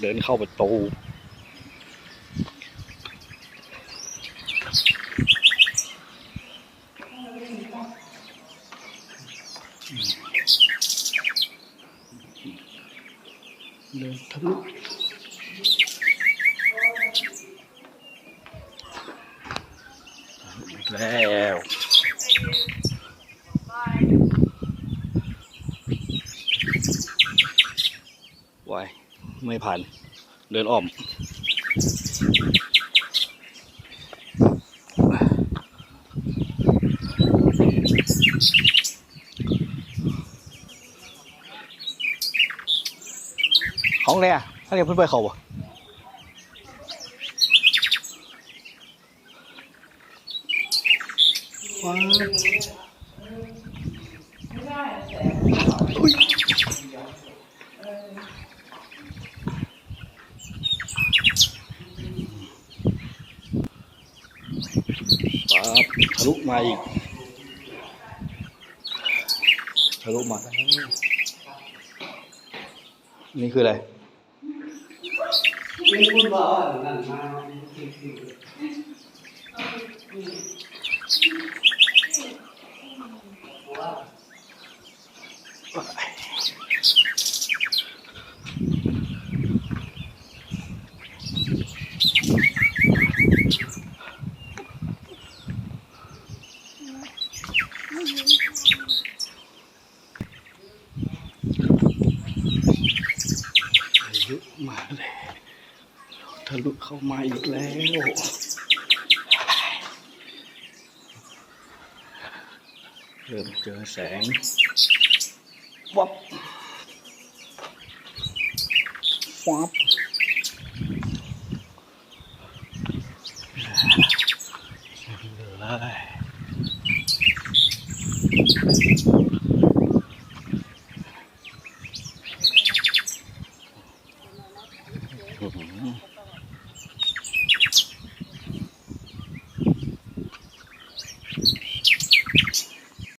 เดินเข้าประตูเดินทะลุอีกแล้ววาย ไม่ผ่าน เดินอ้อม ของอะไรอะถ้าเรียกเพื่อนไปเขาบ่ว้าวอุ๊ยป๊าบ ทะลุมาอีกทะลุมานี่คืออะไร มีคุณบอกว่านั่นมาทะลุมาแล้วทะลุเข้ามาอีกแล้วเริ่มเจอแสงวับวับเลย ผม